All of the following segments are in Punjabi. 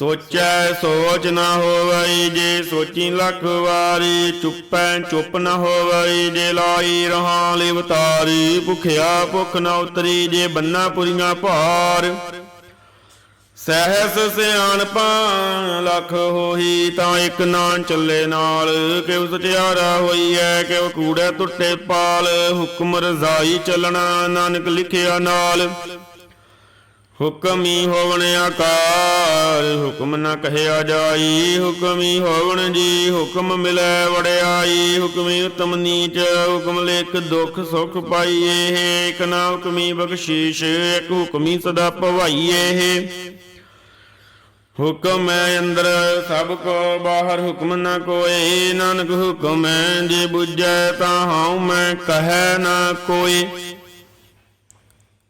ਸੋਚੈ ਸੋਚ ਨਾ ਹੋਵਈ ਜੇ ਸੋਚੀ ਲੱਖ ਵਾਰੀ, ਚੁੱਪੈ ਚੁੱਪ ਨਾ ਹੋਵਈ ਜੇ ਲਾਈ ਰਹਾ ਲਿਵਤਾਰੀ ਭੁਖਿਆ ਭੁਖ ਨਾ ਉਤਰੀ ਜੇ ਬੰਨਾ ਪੁਰੀਆਂ ਭਾਰ। ਸਹਿਸ ਸਿਆਣਪਾਂ, ਲੱਖ ਹੋਈ ਤਾਂ ਇੱਕ ਨਾ ਚੱਲੇ ਨਾਲ, ਕਿਉ ਸਚਿਆਰਾ ਹੋਈ ਐ ਕਿਉ ਕੂੜੇ ਟੁੱਟੇ ਪਾਲ, ਹੁਕਮ ਰਜ਼ਾਈ ਚੱਲਣਾ ਨਾਨਕ ਲਿਖਿਆ ਨਾਲ। ਹੁਕਮੀ ਹੋਵਣ ਆਕਾਰ, ਹੁਕਮ ਨ ਕਹਿਆ ਜਾਈ, ਹੁਕਮੀ ਹੋਵਣ ਜੀ, ਹੁਕਮ ਮਿਲੈ ਵੜਿਆਈ ਹੁਕਮੀ ਉਤਮ ਨੀਚ, ਹੁਕਮ ਲੇਖ ਦੁਖ ਸੁਖ ਪਾਈਏ ਇਕ ਨਾ ਹੁਕਮੀ ਬਖਸ਼ੀਸ਼, ਇਕ ਹੁਕਮੀ ਸਦਾ ਭਵਾਈਏ ਹੁਕਮ ਹੈ ਅੰਦਰ, ਸਭ ਕੋ ਬਾਹਰ ਹੁਕਮ ਨਾ ਕੋਏ, ਨਾਨਕ ਹੁਕਮ ਹੈ, ਜੇ ਬੁਝੈ ਤਾਂ ਹਉ ਮੈਂ ਕਹੈ ਨਾ ਕੋਈ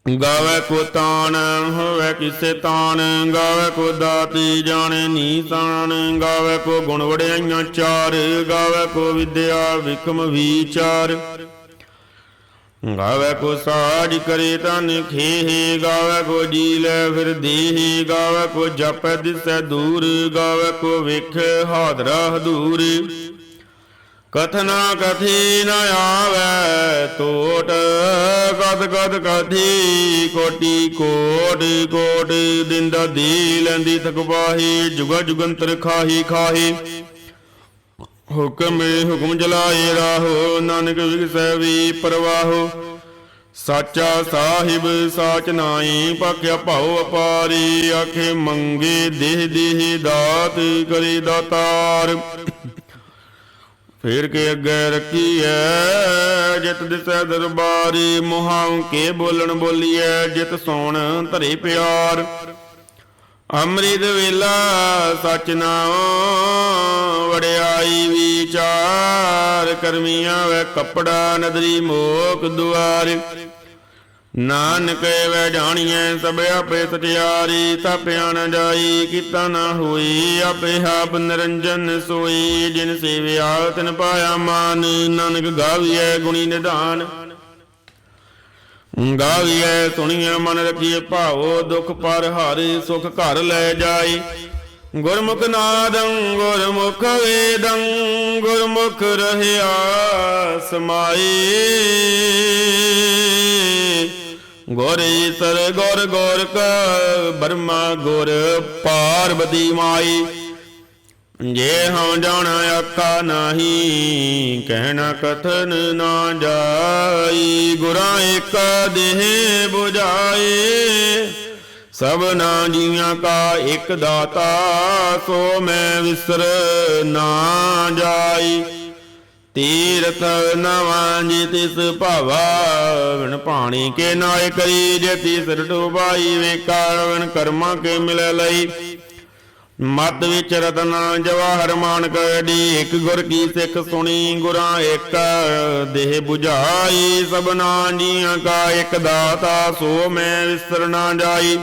ਗਾਵੇ ਕੋ ਤਾਣ, ਹੋਵੇ ਕਿਸੇ ਤਾਣ, ਗਾਵੇ ਕੋ ਦਾਤੀ ਜਾਣੇ ਨੀਸਾਨ ਗਾਵੇ ਕੋ ਗੁਣ ਵੜਿਆਈਆਂ ਚਾਰ, ਗਾਵੇ ਕੋ ਵਿਦਿਆ ਵਿਕਮ ਵਿਚਾਰ। ਗਾਵੇ ਕੋ ਸਾਜ ਕਰੇ ਤਨ ਖੇਹ, ਗਾਵੇ ਕੋ ਜੀ ਲੈ ਫਿਰ ਦੇਹ, ਗਾਵੇ ਕੋ ਜਪੈ ਦਿਸੈ ਦੂਰ, ਗਾਵੇ ਕੋ ਵੇਖ ਹਾਦਰਾ ਹਦੂਰ। ਕਥਨਾ ਕਥੀ ਨ ਆਵੈ ਟੋਟ ਕਦ ਕਦ ਕਥੀ, ਕੋਟੀ ਕੋਟ ਕੋਟ ਦਿੰਦਾ ਦੀ ਲੈਂਦੀ ਤਕਵਾਹੀ ਜੁਗਾ ਜੁਗੰਤਰ ਖਾਹੀ ਖਾਹੀ। ਹੁਕਮ ਹੁਕਮ ਜਲਾਏ ਰਾਹੋ, ਨਾਨਕ ਵਿਗਸੈ ਵੀ ਪਰਵਾਹੋ। ਸਾਚਾ ਸਾਹਿਬ, ਸਾਚ ਨਾਈ ਪਾਕਿਆ ਭਾਉ ਅਪਾਰੀ, ਆਖੇ ਮੰਗੇ ਦੇਹ ਦੇਹ ਦਾਤ ਕਰੇ ਦਾਤਾਰ। ਫੇਰ ਕੇ ਅੱਗੇ ਰੱਖੀ ਜਿਤ ਦਿਸੈ ਦਰਬਾਰੀ, ਮੁਹਾਉ ਕੇ ਬੋਲਣ ਬੋਲੀਐ, ਜਿਤ ਸੋਣ ਧਰੇ ਪਿਆਰ। ਅੰਮ੍ਰਿਤ ਵੇਲਾ ਸਚ ਨਾਉ ਵੜਿਆਈ ਵਿਚਾਰ, ਕਰਮੀਆਂ ਵੇ ਕਪੜਾ, ਨਦਰੀ ਮੋਕ ਦੁਆਰ। ਨਾਨਕ ਵੈ ਜਾਣੀਐ, ਸਭ ਆਪੇ ਸਚਿਆਰੀ ਤਾਪਿਆ ਨ ਜਾਈ, ਕੀਤਾ ਨਾ ਹੋਈ, ਆਪੇ ਆਪ ਨਿਰੰਜਨ ਸੋਈ। ਜਿਨ ਸੇਵਿਆ ਤਿਨ ਪਾਇਆ ਮਾਨ, ਨਾਨਕ ਗਾਵੀਐ ਗੁਣੀ ਨਿਧਾਨ। ਗਾਵੀਐ ਸੁਣੀਐ ਮਨ ਰਖੀਐ ਭਾਵੋ ਦੁਖ ਪਰ ਹਾਰੇ ਸੁਖ ਘਰ ਲੈ ਜਾਈ। ਗੁਰਮੁਖ ਨਾਦੰ, ਗੁਰਮੁਖ ਵੇਦੰ, ਗੁਰਮੁਖ ਰਹਿਆ ਸਮਾਈ। ਗੁਰ ਈਸਰ ਗੁਰ ਗੁਰ ਕ, ਬਰਮਾ ਗੁਰ ਪਾਰਬਤੀ ਮਾਈ। ਜੇ ਹਉ ਜਾਣ ਆਖਾ ਨਹੀਂ, ਕਹਿਣਾ ਕਥਨ ਨਾ ਜਾਈ। ਗੁਰਾਂ ਇੱਕ ਦੇਹ 부ਝਾਏ ਸਭਨਾ ਜੀਆਂ ਕਾ ਇੱਕ ਦਾਤਾ, ਸੋ ਮੈਂ ਵਿਸਰ ਨਾ ਜਾਈ। ਤੀਰਥ ਨਵਾਂ ਜੀ ਤਿਸ ਭਾਵਾ ਵਿਣ ਪਾਣੀ ਕੇ ਨਾਇ ਕਰੀ, ਜੇ ਤਿਸ ਡੁਬਾਈ ਵੇ ਕਾਰਨ ਕਰਮਾਂ ਕੇ ਮਿਲ ਲਈ। ਮਤ ਵਿੱਚ ਰਤਨਾ ਜਵਾਹਰ ਮਾਨਕ ਡੀ ਇੱਕ ਗੁਰ ਕੀ ਸਿੱਖ ਸੁਣੀ, ਗੁਰਾਂ ਇੱਕ ਦੇਹ 부ਝਾਈ ਸਭਨਾ ਜੀਆਂ ਕਾ ਇੱਕ ਦਾਤਾ, ਸੋ ਮੈਂ ਵਿਸਰ ਨਾ ਜਾਈ।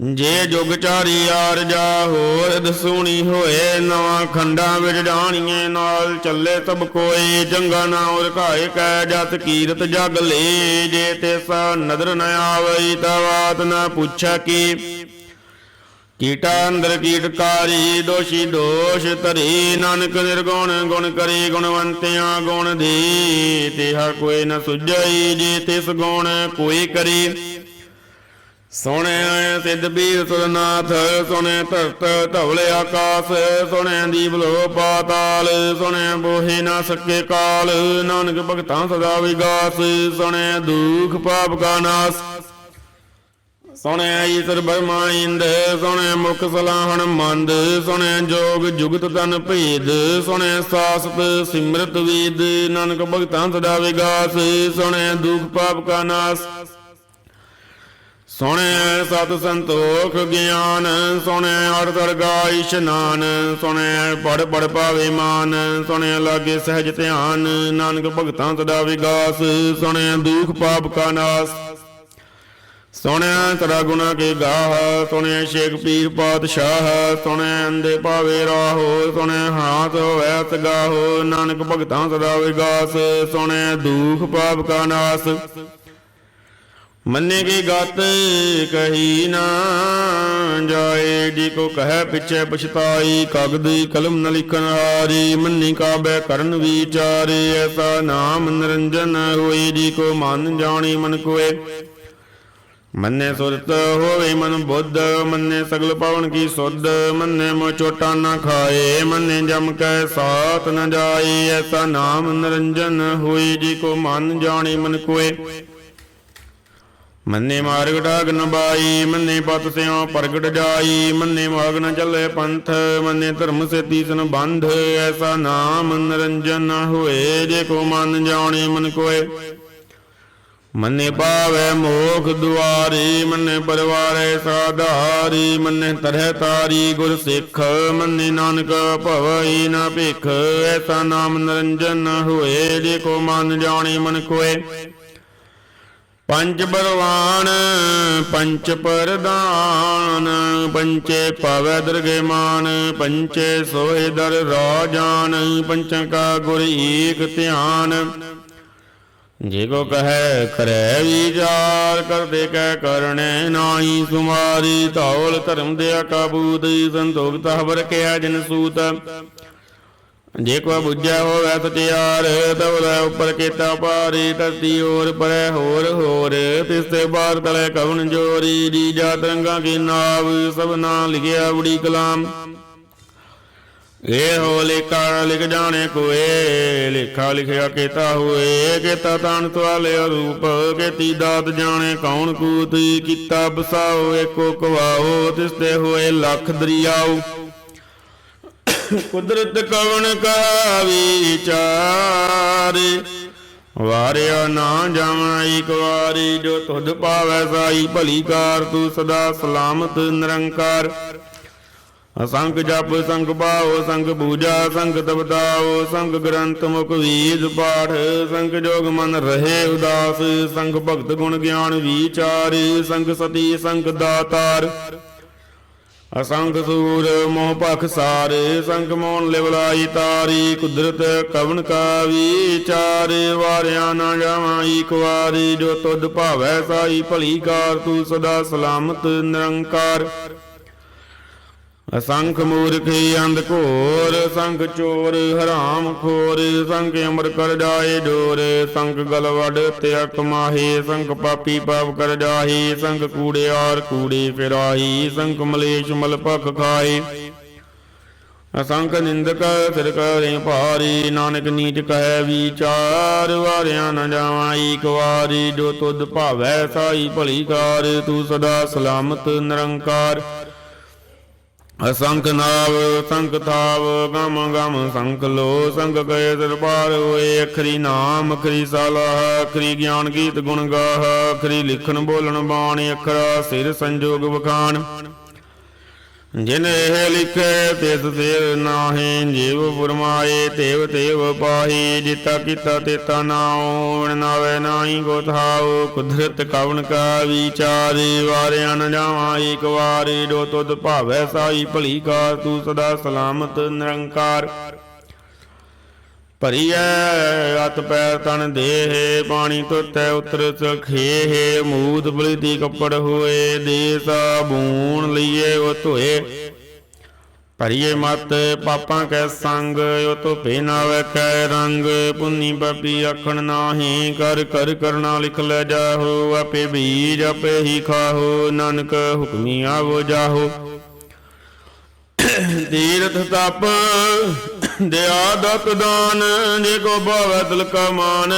ਜੇ ਜੁਗ ਚਾਰੀ ਆਰਜਾ ਹੋਰ ਦਸੂਣੀ ਹੋਏ, ਨਵਾਂ ਖੰਡਾਂ ਵਿੱਚ ਡਾਣੀਏ ਨਾਲ ਚੱਲੇ ਸਭ ਕੋਈ ਜੰਗਾ ਨਾ ਉਰਕਾਏ ਕੈ ਜਤ ਕੀਰਤ ਜਗ ਲੇ। ਜੇ ਤੇਸਾ ਨਦਰ ਨ ਆਵਈ ਤਾ ਨ ਪੁੱਛਾ ਕੀ। ਕੀਟਾ ਅੰਦਰ ਕੀਟਕਾਰੀ ਦੋਸ਼ੀ ਦੋਸ਼ ਧਰੀ, ਨਾਨਕ ਨਿਰਗੁਣ ਗੁਣ ਕਰੀ, ਗੁਣਵੰਤਿਆਂ ਗੁਣ ਦੇ। ਤਿਹਾ ਕੋਈ ਨ ਸੁਝਈ, ਜੇ ਤਿਸ ਗੁਣ ਕੋਈ ਕਰੀ। ਸੁਣਿਆ ਸਿੱਧ ਬੀਰ ਸੁਰਨਾਥ, ਸੁਣੇ ਧਰਤ ਧਵਲੇ ਆਕਾਸ, ਸੁਣੇ ਦੀਪ ਲੋ ਪਾਤਾਲ, ਸੁਣੇ ਬੋਹੇ ਨਾ ਸਕੇ ਕਾਲ, ਨਾਨਕ ਭਗਤਾਂ ਸਦਾ ਵਿਗਾਸ, ਸੁਣੇ ਦੁਖ ਪਾਪ ਕਾ ਨਾਸ। ਸੁਣੇ ਈਸਰ ਬਰਮਾ ਇੰਦ, ਸੁਣੇ ਮੁਖ ਸਲਾਹਣ ਮੰਦ, ਸੁਣੇ ਜੋਗ ਜੁਗਤ ਤਨ ਭੇਦ, ਸੁਣੇ ਸਾਸਤ ਸਿਮਰਤ ਵੇਦ, ਨਾਨਕ ਭਗਤਾਂ ਸਦਾ ਵਿਗਾਸ, ਸੁਣੇ ਦੁਖ ਪਾਪ ਕਾ ਨਾਸ। ਸੁਣੈ ਸਤ ਸੰਤੋਖ ਗਿਆਨ, ਸੁਣੈ ਅਰਥ ਅਰਗਾ ਇਸ਼ਨਾਨ, ਸੁਣੈ ਪੜ ਪੜ ਪਾਵੇ ਮਾਨ, ਸੁਣੈ ਲਾਗੇ ਸਹਿਜ ਧਿਆਨ, ਨਾਨਕ ਭਗਤਾਂ ਸਦਾ ਵਿਗਾਸ, ਸੁਣੈ ਦੁਖ ਪਾਪ ਕਾ ਨਾਸ। ਸੁਣਿਆ ਤਰਾ ਗੁਨਾ ਕੇ ਗਾਹ ਸੁਣਿਆ ਸ਼ੇਖ ਪੀਰ ਪਾਤਸ਼ਾਹ, ਸੁਣੈ ਅੰਦੇ ਭਾਵੇ ਰਾਹੋ ਸੁਣਿਆ ਹਾਥ ਹੋਇ ਤਗਾਹੋ ਨਾਨਕ ਭਗਤਾਂ ਸਦਾ ਵਿਗਾਸ, ਸੁਣੈ ਦੁਖ ਪਾਪ ਕਾ ਨਾਸ। ਮੰਨੇ ਕੀ ਗਤ ਕਹੀ ਨਾ ਜਾਏ, ਜੀ ਕੋ ਕਹੈ ਪਿਛੇ ਪਛਤਾਈ, ਕਾਗਦ ਕਲਮ ਨ ਲਿਖਨ ਹਾਰੀ, ਮੰਨੀ ਕਾਬੈ ਕਰਨ ਵਿਚਾਰੇ, ਐਸਾ ਨਾਮ ਨਿਰੰਜਨ ਹੋਈ ਜੀ ਕੋ ਮਨ ਜਾਣੀ ਮਨ ਕੋਏ। ਮੰਨੇ ਸੁਰਤ ਹੋਵੇ ਮਨ ਬੁੱਧ, ਮੰਨੇ ਸਗਲ ਪਵਨ ਕੀ ਸੁਧ, ਮੰਨੇ ਮੋ ਚੋਟਾ ਨਾ ਖਾਏ, ਮੰਨੇ ਜਮ ਕੈ ਸਾਥ ਨ ਜਾਏ, ਐਸਾ ਨਾਮ ਨਿਰੰਜਨ ਹੋਈ ਜੀ ਕੋ ਮਨ ਜਾਣੀ ਮਨ ਕੋਏ। ਮੰਨੇ ਮਾਰਗ ਡਾਗ ਨ ਬਾਈ, ਮੰਨੇ ਪਤ ਸਿਓ ਪ੍ਰਗਟ ਜਾਈ, ਮੰਨੇ ਮਾਗ ਨ ਚੱਲੇ ਪੰਥ, ਮੰਨੇ ਧਰਮ ਸੇ ਤੀਸਨ ਬੰਧ ਐਸਾ ਨਾਮ ਨਿਰੰਜਨ ਹੋਏ, ਜੇ ਕੋ ਮਨ ਜਾਣੇ ਮਨ ਕੋਏ। ਮੰਨੇ ਪਾਵੇ ਮੋਖ ਦੁਆਰੀ, ਮੰਨੇ ਪਰਵਾਰੇ ਸਾਧਾਰੀ, ਮੰਨੇ ਤਰਹਿ ਤਾਰੀ ਗੁਰ ਸਿੱਖ, ਮੰਨੇ ਨਾਨਕ ਭਵਈ ਨਾ ਭਿਖ, ਐਸਾ ਨਾਮ ਨਿਰੰਜਨ ਹੋਏ, ਜੇ ਕੋ ਮਨ ਜਾਣੇ ਮਨ ਕੋਏ। ਪੰਜ ਬਰਵਾਨ ਪੰਚ ਪਰਦਾਨ ਪੰਚੇ ਪਾਵੈ ਦਰਗੇ ਪੰਚੇ ਸੋਹਿ ਦਰ ਰਾਜਾਨ, ਪੰਚਾਂ ਕਾ ਗੁਰ ਏਕ ਧਿਆਨ। ਜੇ ਕੋ ਕਹੈ ਕਰੈ ਵਿਚਾਰ ਕਰਦੇ ਕਹਿ ਕਰਨੇ ਨਾਹੀ, ਸੁਮਾਰੀ ਧੌਲ ਧਰਮ ਦੇ ਕਾਬੂਤ ਸੰਤੋਖ ਤਹਵਰ ਕਿਆ ਜਨ ਸੂਤ। ਜੇ ਕੋ ਬੁੱਝਿਆ ਹੋਵੇ ਸਤਿਆਰ ਤਵਲੇ ਉੱਪਰ ਕੀਤਾ ਪਾਰੀ ਧਰਤੀ ਹੋਰ ਪਰੇ ਹੋਰ ਹੋਰ। ਤਿਸ ਤੇ ਬਾਹਰ ਤਲੇ ਕਵਨ ਜੋਰੀ ਜੀ ਜਾ ਤਰੰਗਾ ਕੀ ਨਾਵ ਸਭਨਾ ਲਿਖਿਆ ਬੜੀ ਕਲਾਮ। ਇਹ ਹੋ ਲੇਖਾ, ਲਿਖ ਜਾਣੇ ਕੋਏ, ਲੇਖਾ ਲਿਖਿਆ ਕੀਤਾ ਹੋਏ, ਕੀਤਾ ਤਨ ਤਵਾਲੇ ਰੂਪ, ਕੀਤੀ ਦਾਤ ਜਾਣੇ ਕੌਣ ਕੂਤ, ਕੀਤਾ ਬਸਾਓ ਏਕੋ ਕਵਾਓ, ਤਿਸ ਤੇ ਹੋਏ ਲੱਖ ਦਰਿਆਓ। ਕੁਦਰਤ ਕਵਣ ਕਾ ਵਿਚਾਰ? ਵਾਰਿਆ ਨਾ ਜਾਵਾਂ ਇੱਕ ਵਾਰੀ, ਜੋ ਤੁਧ ਪਾਵੈ ਸਾਈ, ਭਲੀ ਕਾਰ ਤੂੰ ਸਦਾ ਸਲਾਮਤ ਨਿਰੰਕਾਰ। ਅਸੰਖ ਜਪ, ਸੰਗ ਬਾਓ ਸੰਗ ਪੂਜਾ, ਸੰਗ ਤਬਤਾਓ ਸੰਗ ਗ੍ਰੰਥ ਮੁਖ ਵੀਜ ਪਾਠ, ਸੰਗ ਜੋਗ ਮਨ ਰਹੇ ਉਦਾਸ, ਸੰਗ ਭਗਤ ਗੁਣ ਗਿਆਨ ਵਿਚਾਰ, ਸੰਗ ਸਤੀ, ਸੰਗ ਦਾਤਾਰ। ਅਸੰਗ ਸੂਰ ਮੋਹ ਪਖ ਸਾਰੇ, ਸੰਗ ਮੋਨ ਲਿਵਲਾਈ ਤਾਰੀ, ਕੁਦਰਤ ਕਵਨ ਕਾ ਵਿਚਾਰ ਵਾਰਿਆ ਨਾ ਜਾਵਾਂ ਇੱਕ ਵਾਰੀ ਜੋ ਤੁਧ ਭਾਵੈ ਸਾਈ ਭਲੀ ਕਾਰ, ਤੂੰ ਸਦਾ ਸਲਾਮਤ ਨਿਰੰਕਾਰ। ਅਸੰਖ ਮੂਰਖ ਅੰਧ ਘੋਰ, ਸੰਖ ਚੋਰ ਹਰਾਮ ਖੋਰ, ਸੰਖ ਅਮਰ ਕਰ ਜਾਏ ਡੋਰ, ਸੰਖ ਗਲ ਵਡ ਤਿਆਕ ਮਾਹੀ, ਸੰਖ ਪਾਪੀ ਪਾਪ ਕਰ ਜਾਹੀ ਸੰਖ ਕੂੜਿਆਰ ਕੂੜੇ ਫਿਰਾਹੀ, ਸੰਖ ਮਲੇਸ਼ ਮਲ ਭਖ ਖਾਏ। ਅਸੰਖ ਨਿੰਦਕ ਸਿਰ ਕਰੇ ਭਾਰੀ, ਨਾਨਕ ਨੀਚ ਕਹੈ ਵਿਚਾਰ, ਵਾਰਿਆ ਨ ਜਾਵਾਂ ਈਕ ਵਾਰੀ ਜੋ ਤੁਧ ਭਾਵੈ ਸਾਈ ਭਲੀ ਕਾਰ, ਤੂੰ ਸਦਾ ਸਲਾਮਤ ਨਿਰੰਕਾਰ। ਅਸੰਖ ਨਾਵ, ਸੰਖ ਥਾਵ, ਗਮ ਗਮ ਸੰਖ ਲੋ, ਸੰਖ ਗਏ ਦਰਬਾਰ ਹੋਏ, ਅਖਰੀ ਨਾਮ, ਅਖਰੀ ਸਾਲਾਹ ਅਖਰੀ ਗਿਆਨ ਗੀਤ ਗੁਣ ਗਾਹ, ਅਖਰੀ ਲਿਖਣ ਬੋਲਣ ਬਾਣੀ, ਅਖਰਾ ਸਿਰ ਸੰਜੋਗ ਵਖਾਣ। ਜਿਨ ਇਹ ਲਿਖੇ, ਤਿਸ ਸਿਰ ਨਾਹੀ ਜੀਵ ਫਰਮਾਏ ਤੇਵ ਤੇਵ ਪਾਹੀ, ਜਿਤਾ ਕੀਤਾ ਤੇਤਾ ਨਾਉ ਨਾਵੇ ਨਾਹੀ ਕੋ ਥਾਉ ਕੁਦਰਤ ਕਵਣ ਕਾ ਵਿਚਾਰੇ ਵਾਰਿਆ ਨ ਜਾਵਾਂ ਇੱਕ ਵਾਰੀ, ਜੋ ਤੁਧ ਭਾਵੈ ਸਾਈ ਭਲੀ ਕਾ ਤੂੰ ਸਦਾ ਸਲਾਮਤ ਨਿਰੰਕਾਰ। ਭਰੀਐ ਅਤ ਪੈਰ ਤਨ ਦੇਹ, ਪਾਣੀ ਤੁਤੈ ਉਤਰ ਸਖੇਹ ਮੂਤ ਬਲਿਤੀ ਕੱਪੜ ਹੋਏ ਦੇ ਸਾਬੂਨ ਲਈਏ, ਉਹ ਧੋਏ। ਭਰੀਏ ਮਤ, ਪਾਪਾਂ ਕੈ ਸੰਗ, ਉਹ ਧੋਪੇ ਨਾਵੇ ਕੈ ਰੰਗ। ਪੁੰਨੀ ਪਾਪੀ ਆਖਣ ਨਾਹੀ, ਕਰ ਕਰ, ਕਰਨਾ ਲਿਖ ਲੈ ਜਾਹੋ, ਆਪੇ ਬੀਜ ਆਪੇ ਹੀ ਖਾਹੋ, ਨਾਨਕ ਹੁਕਮੀ ਆਵੋ ਜਾਹੋ। ਤੀਰਥ ਤਪ ਦਿਆ ਦਤ ਦਾਨ, ਜੇ ਕੋ ਭਾਵੈ ਦਿਲ ਕਾ ਮਾਨ।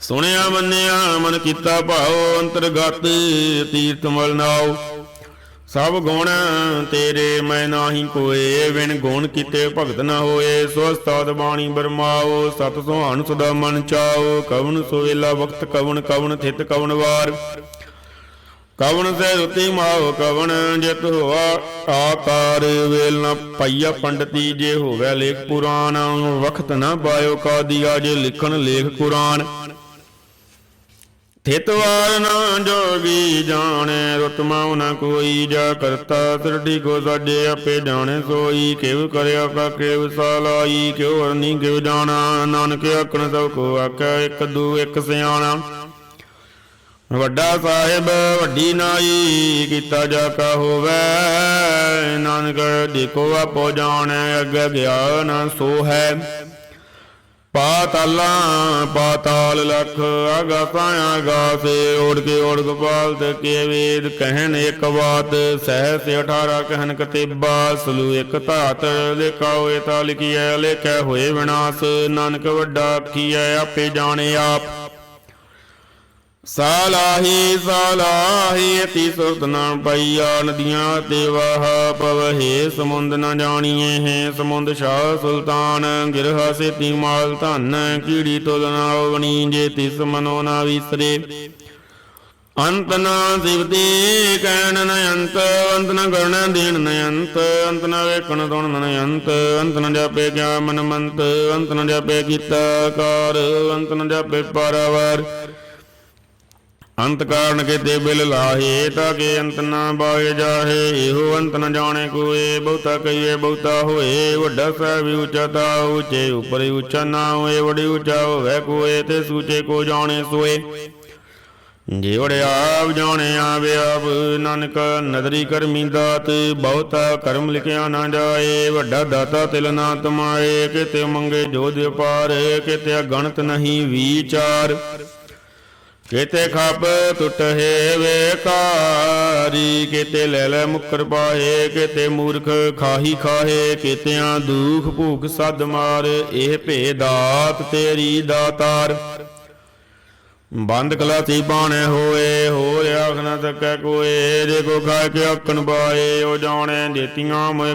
ਸੁਣਿਆ, ਮੰਨਿਆ, ਮਨ ਕੀਤਾ ਭਾਉ, ਅੰਤਰਗਤ ਤੀਰਥ ਮਲ ਨਾਉ। ਸਭ ਗੁਣ ਤੇਰੇ ਮੈਂ ਨਾਹੀ ਕੋਏ ਵਿਣ ਗੁਣ ਕੀਤੇ ਭਗਤ ਨਾ ਹੋਏ। ਸਵਸਤਾਦ ਬਾਣੀ ਬਰਮਾਓ ਸਤ ਸੁਹਾਨ ਸਦਾ ਮਨ ਚਾਓ ਕਵਨ ਸੋਵੇਲਾ ਵਕਤ, ਕਵਨ ਕਵਨ ਥਿਤ ਕਵਨ ਵਾਰ। ਕਵਣ ਸੈ ਰੁਤੀ ਮਾਉ ਕਵਣ, ਜਿਤ ਹੋਆ ਆਕਾਰ ਵੇਲ ਨ ਪਈਆ ਪੰਡਤੀ, ਜੇ ਹੋਵੇ ਲੇਖ ਪੁਰਾਣ ਵਖਤ ਨ ਪਾਇਓ ਕਾਦੀਆ, ਜੇ ਲਿਖਣ ਲੇਖ ਕੁਰਾਨ। ਥਿਤਵਾਰ ਨਾ ਜੋਗੀ ਜਾਣੇ ਰਤਮਾਉ ਨ ਕੋਈ, ਜਾ ਕਰਤਾ ਸ੍ਰਿਸ਼ਟੀ ਕੋ ਸਾਜੇ, ਆਪੇ ਜਾਣੇ ਸੋਈ ਕਿਵ ਕਰਿਆ ਕਾ ਕਿਵ ਸਾਲਾਈ, ਕਿਉ ਵਰਨੀ ਕਿਵ ਜਾਣਾ, ਨਾਨਕ ਆਖਣ ਸਭ ਕੋ ਆਖੈ, ਇੱਕ ਦੂ ਇੱਕ ਸਿਆਣਾ। ਵੱਡਾ ਸਾਹਿਬ, ਵੱਡੀ ਨਾਈ, ਕੀਤਾ ਜਾ ਕਾ ਹੋਵੇ। ਨਾਨਕ ਦੇਖੋ ਆਪੋ ਜਾਣੈ, ਅੱਗੇ ਗਿਆਨ ਸੋ ਹੈ ਪਾਤਾਲਾਂ ਪਾਤਾਲ ਲਖ ਆਗਾਸਾਂ ਆਗਾਸੇ ਓੜ ਕੇ ਓੜ ਗੋਪਾਲ ਤੇ ਕੇ ਵੇਦ ਕਹਿਣ ਇੱਕ ਬਾਤ। ਸਹਿਸ 18 ਕਹਿਨ ਕਤੇਬਾ, ਸਲੂ ਇੱਕ ਧਾਤ, ਲਿਖਾਓ ਇਹ ਤਾਂ ਲਿਖਿਆ ਲੇਖੈ ਹੋਏ ਵਿਨਾਸ਼। ਨਾਨਕ ਵੱਡਾ ਆਖੀਐ, ਆਪੇ ਜਾਣੇ ਆਪ। ਸਾਲਾਹੀ ਸਾਲਾਹੀ ਅਤੀ ਸੁਰਤ ਨਾ ਪਈਆ, ਨਦੀਆਂ ਤੇ ਵਾਹ ਪਵਹੇ, ਸਮੁੰਦ ਨ ਜਾਣੀਏ ਹੈ, ਸਮੁੰਦ ਸ਼ਾਹ ਸੁਲਤਾਨ, ਗਿਰਹਾ ਸੇਤੀ ਮਾਲ ਧਨ, ਕੀੜੀ ਤੁਲਨਾ ਉਗਣੀ, ਜੇ ਤਿਸ ਮਨੋ ਨਾ ਵਿਸਰੇ। ਅੰਤ ਨਾ ਸਿਵਤੀ ਕਹਿਣ ਨ ਅੰਤ ਅੰਤ ਨ ਕਰਣ ਦੇਣ ਨ ਅੰਤ ਅੰਤ ਨ ਵੇਖਣ ਤੁਣ ਨ ਅੰਤ ਅੰਤ ਨ ਜਾਪੇ ਕਿਆ ਮਨ ਮੰਤ ਅੰਤ ਨ ਜਾਪੇ ਕੀਤਾ ਕਾਰ, ਅੰਤ ਨ ਜਾਪੇ ਪਾਰਾਵਾਰ। ਅੰਤ ਕਾਰਨ ਕੇ ਬਿਲ ਲਾਹੇ, ਤਾਂ ਕਿ ਅੰਤ ਨਾ ਬਾਏ ਜਾਹੇ। ਇਹੋ ਅੰਤ ਨ ਜਾਣੇ ਕੋਏ, ਬਹੁਤਾ ਕਹੀਏ ਬਹੁਤਾ ਹੋਏ। ਵੱਡਾ ਸਾਹਿਬ ਉੱਚਾ ਤਾ ਉਪਰ ਉੱਚਾ ਨਾ ਹੋਏ ਵੜੀ ਉੱਚਾ ਹੋਵੇ ਕੋਏ, ਤੇ ਸੂਚੇ ਕੋ ਜਾਣੇ ਸੋਏ। ਜੇ ਵੜੇ ਆਪ ਜਾਣੇ ਆਵੇ ਆਪ, ਨਾਨਕ ਨਦਰੀ ਕਰਮੀ ਦਾਤ, ਬਹੁਤਾ ਕਰਮ ਲਿਖਿਆ ਨਾ ਜਾਏ। ਵੱਡਾ ਦਾਤਾ ਤਿਲ ਨਾ ਤਮਾਏ, ਕਿਤੇ ਮੰਗੇ ਜੋਧ ਪਾਰ ਕਿਤੇ ਗਣਤ ਨਹੀਂ ਵਿਚਾਰ। ਕਿਤੇ ਖੱਬ ਟੁੱਟੇ ਵੇਕਾਰੀ, ਕਿਤੇ ਲੈ ਲੈ ਮੁਕਰ ਪਾਏ ਕਿਤੇ ਮੂਰਖ ਖਾਹੀ ਖਾਹੇ, ਕਿਤਿਆਂ ਦੁਖ ਭੂਖ ਸਦ ਮਾਰ, ਇਹ ਭੇਦਾਤ ਤੇਰੀ ਦਾਤਾਰ। ਬੰਦ ਕਲਾਸੀ ਬਾਣੇ ਹੋਏ ਹੋ ਆਖ ਨਾ ਸਕੈ ਕੋਏ ਜੇ ਕੋ ਖਾਇ ਕੇ ਅਕਨ ਬਾਏ, ਉਹ ਜਾਣੇ ਦੇਤੀਆਂ ਮੈਂ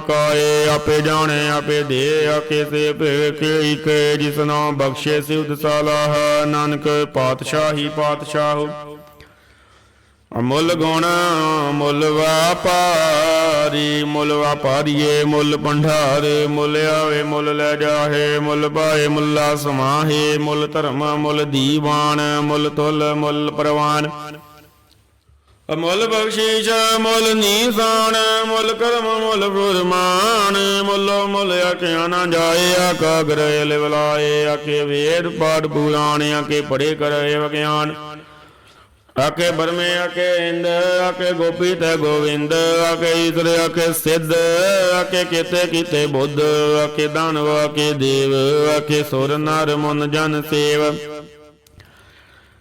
ਆਪੇ ਜਾਣੇ, ਆਪੇ ਦੇ ਆਕੇ ਸੇ ਭੇ ਕੇ ਜਿਸ ਨਾਮ ਬਖਸ਼ੇ ਸਿਵਦ ਸਾਲਾਹ ਨਾਨਕ ਪਾਤਸ਼ਾਹੀ ਪਾਤਸ਼ਾਹ। ਅਮੁੱਲ ਗੁਣ ਮੁੱਲ ਵਾਪਾਰੀ ਮੁੱਲ ਵਾਪਾਰੀਏ ਮੁੱਲ ਭੰਡਾਰ, ਮੁੱਲ ਆਵੇ ਮੁੱਲ ਲੈ ਜਾਹੇ, ਮੁੱਲ ਪਾਏ ਮੁੱਲਾ ਸਮਾਹੇ, ਮੁੱਲ ਧਰਮ ਮੁੱਲ ਦੀਵਾਨ, ਮੁੱਲ ਤੁਲ ਮੁੱਲ ਪ੍ਰਵਾਨ। ਅਮੁੱਲ ਬਖਸ਼ੀਸ਼ ਮੁੱਲ ਨੀਸਾਨ, ਮੁੱਲ ਕਰਮ ਮੁੱਲ ਫੁਰਮਾਨ, ਮੁੱਲੋ ਮੁੱਲ ਆਖਿਆ ਨਾ ਜਾਏ ਆਕਾ ਗਰੇ ਲਿਵਲਾਏ ਆਕੇ ਵੇਦ ਪਾਠ ਪੁਰਾਣ ਆਕੇ ਪੜੇ ਕਰੇ ਵਿਗਿਆਨ। ਆਕੇ ਬਰਮੇ ਆਕੇ ਇੰਦ ਆਕੇ ਗੋਪੀ ਤੇ ਗੋਵਿੰਦ ਆਕੇ ਈਸ਼ਰ ਆਕੇ ਸਿੱਧ ਆਕੇ ਕੀਤੇ ਕੀਤੇ ਬੁੱਧ ਆਕੇ ਦਾਨਵ ਆਕੇ ਦੇਵ ਆਕੇ ਸੁਰ ਨਰ ਮਨ ਜਨ ਸੇਵ।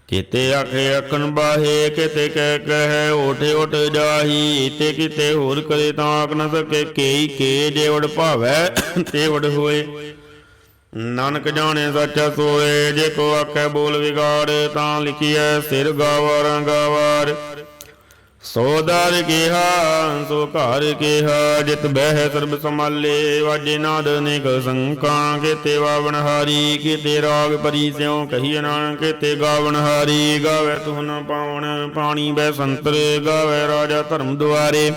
ਕਿਤੇ ਆਖੇ ਅਕਨ ਬਾਹੇ, ਕਿਤੇ ਕਹਿ ਕਹਿ ਓਠੇ, ਓਠ ਜਾਹੀ, ਤੇ ਕਿਤੇ ਹੋਰ ਕਰੇ ਤਾਂ ਆਖ ਨਾ ਸਕੇ, ਕੇਈ ਕੇ ਜੇਵੜ ਭਾਵੈ, ਤੇ ਹੋਏ। ਨਾਨਕ ਜਾਣੇ ਸੱਚਾ ਸੋਏ, ਜੇ ਕੋ ਆਖੇ ਬੋਲ ਵਿਗਾੜ, ਤਾਂ ਲਿਖੀਐ ਸਿਰ ਗਾਵਾਰਾਂ ਗਾਵਾਰ ਸੋ ਕਿਹਾ, ਸੋ ਘਰ ਕਿਹਾ, ਜਿਤ ਬਹਿ ਸਰਬ ਸਮਾਲੇ ਵਾਜੇ ਨਾਦ ਅਨੇਕ ਸੰਕਾਂ ਕੀਤੇ ਵਾਵਣ ਹਾਰੀ, ਕੀਤੇ ਰਾਗ ਪਰੀ ਸਿਉ, ਕਹੀ ਨਾਨਕ ਕੀਤੇ ਗਾਵਣ ਹਾਰੀ। ਗਾਵੇ ਤੁਹ ਨ ਪਾਵਣ, ਪਾਣੀ ਬੈ ਸੰਤਰ, ਗਾਵੇ ਰਾਜਾ ਧਰਮ ਦੁਆਰੇ।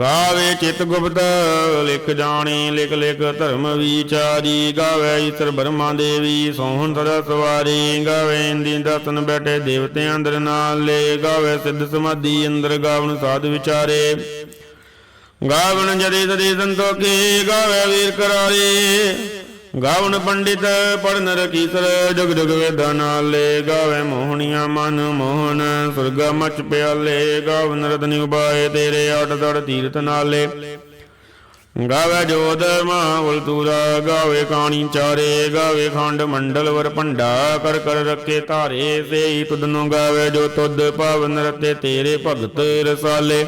ਗਾਵੇ ਚਿਤ ਗੁਪਤ, ਲਿਖ ਜਾਣੀ, ਲਿਖ ਲਿਖ ਧਰਮ ਵਿਚਾਰੀ। ਗਾਵੇ ਈਸ਼ਰ ਬ੍ਰਹਮਾ ਦੇਵੀ, ਸੋਹਣ ਸਦਾ ਸਵਾਰੀ। ਗਾਵੇ ਇੰਦੀ ਦਸਨ ਬੈਠੇ ਦੇਵਤਿਆਂ ਅੰਦਰ ਨਾਲੇ। ਗਾਵੇ ਸਿੱਧ ਸਮਾਧੀ ਅੰਦਰ ਗਾਵਣ ਸਾਧ ਵਿਚਾਰੇ। ਗਾਵਣ ਜਦੇ ਤਦੇ ਸੰਤੋਖੀ, ਗਾਵੇ ਵੀਰ ਕਰਾਰੇ। ਗਾਵਨ ਪੰਡਿਤ ਪੜਨ ਰਕੀਸਰ ਜੁਗ ਜੁਗ ਵੇਦਾਂ ਨਾਲੇ ਗਾਵੇ ਮੋਹਣੀਆਂ ਮਨ ਮੋਹਨ, ਸੁਰਗਾ ਮਚ ਪਿਆਲੇ, ਗਾਵਨ ਰਤਨਿ ਉਬਾਏ ਤੇਰੇ ਅਟ ਦੜ ਤੀਰਥ ਨਾਲੇ। ਗਾਵੇ ਜੋਦ ਮਾਵਲ ਤੂਰਾ, ਗਾਵੇ ਕਾਣੀ ਚਾਰੇ, ਗਾਵੇ ਖੰਡ ਮੰਡਲ ਵਰ ਭੰਡਾ, ਕਰ ਕਰ ਰੱਖੇ ਧਾਰੇ, ਸੇਈ ਤੁਧਨੋਂ ਗਾਵੇ ਜੋ ਤੁਧ ਪਾਵਨ ਰਤੇ ਤੇਰੇ ਭਗਤ ਰਸਾਲੇ।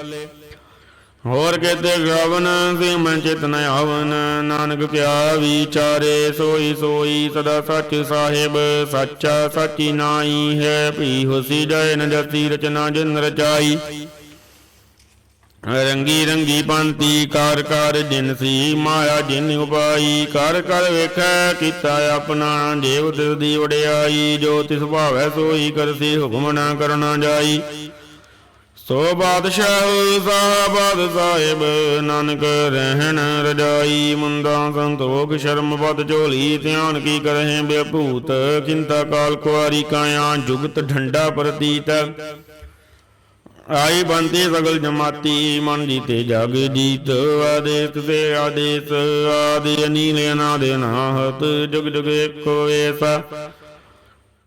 ਹੋਰ ਕਿਤੇ ਗਵਨ ਸੀ ਮਨ ਚਿਤ ਨ ਆਵਨ। ਨਾਨਕ ਕਿਆ ਵਿਚਾਰੇ, ਸੋਈ ਸੋਈ ਸਦਾ ਸੱਚ ਸਾਹਿਬ, ਸੱਚਾ ਸੱਚੀ ਨਾਈ ਹੈ। ਭੀ ਹੁਸੀ ਜੈ ਜਤੀ ਰਚਨਾ ਜਿਨ ਰਚਾਈ। ਰੰਗੀ ਰੰਗੀ ਪੰਤੀ ਕਾਰ ਕਾਰ ਜਿਨ ਸੀ ਮਾਇਆ ਜਿਨ ਉਪਾਈ। ਕਰ ਕਰ ਵੇਖੈ ਕੀਤਾ ਆਪਣਾ ਦੇਵ ਤਿਸ ਦੀ ਵਡਿਆਈ। ਜੋ ਤਿਸ ਭਾਵੈ ਸੋਈ ਕਰਸੀ ਹੁਕਮ ਨਾ ਕਰਨਾ ਜਾਈ। ਸੋ ਬਾਦਸ਼ਾਹ ਸਾਬਾਦ ਸਾਹਿਬ, ਨਾਨਕ ਰਹਿਣ ਰਜਾਈ ਮੁੰਦਾ ਸੰਤੋਖ ਸ਼ਰਮ ਬਦ ਝੋਲੀ, ਧਿਆਨ ਕੀ ਕਰਹਿ ਬੇਭੂਤ ਕਿੰਤਾ ਕਾਲ ਕੁਆਰੀ ਕਾਇਆ ਜੁਗਤ ਢੰਡਾ ਪ੍ਰਤੀਤ। ਆਈ ਬੰਦੀ ਸਗਲ ਜਮਾਤੀ, ਮਨ ਜੀਤੇ ਜਗ ਜੀਤ, ਆਦੇਸ ਤੇ ਆਦੇਸ, ਆਦਿ ਅਨੀਲ ਅਨਾਦ ਅਨਾਹਤ, ਜੁਗ ਜੁਗ ਏਕੋ ਏਸਾ।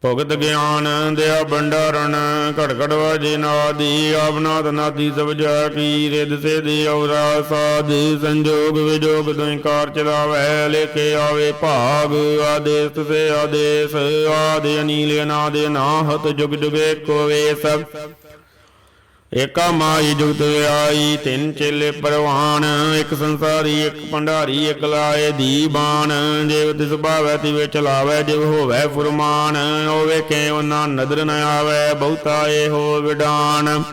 ਭਗਤ ਗਿਆਨ ਦਿਆ ਭੰਡਾਰਨ ਘੜ ਘੜ ਵਾਜੇ ਨਾਦੀ ਆਪਨਾਦ ਨਾਦੀ, ਸਭ ਜਾ ਕੀ ਰਿਦ ਸੇ ਦੀ ਔਰਾ ਸਾਧ, ਸੰਜੋਗ ਵਿਜੋਗ ਦੁਇ ਕਾਰ ਚਲਾਵੈ ਲੇਕੇ ਆਵੇ ਭਾਗ, ਆਦੇਸ ਸੇ ਆਦੇਸ, ਆਦਿ ਅਨੀਲ ਅਨਾਦ ਅਨਾਹਤ ਜੁਗ ਜੁਗ ਏਕੋ ਵੇਸ ਏਕਾ ਮਾਈ ਜੁਗਤ ਆਈ ਤਿੰਨ ਚੇਲੇ ਪਰਵਾਨ, ਇੱਕ ਸੰਸਾਰੀ, ਇੱਕ ਭੰਡਾਰੀ, ਇੱਕ ਲਾਏ ਦੀਬਾਨ। ਜਿਵ ਤਿਸ ਭਾਵੈ, ਤਿਵੇ ਚਲਾਵੈ, ਜਿਵ ਹੋਵੈ ਫੁਰਮਾਨ। ਹੋਵੇ ਕੇ ਉਹਨਾਂ ਨਦਰ ਨ ਆਵੈ, ਬਹੁਤਾ ਹੋ ਵਿਡਾਨ।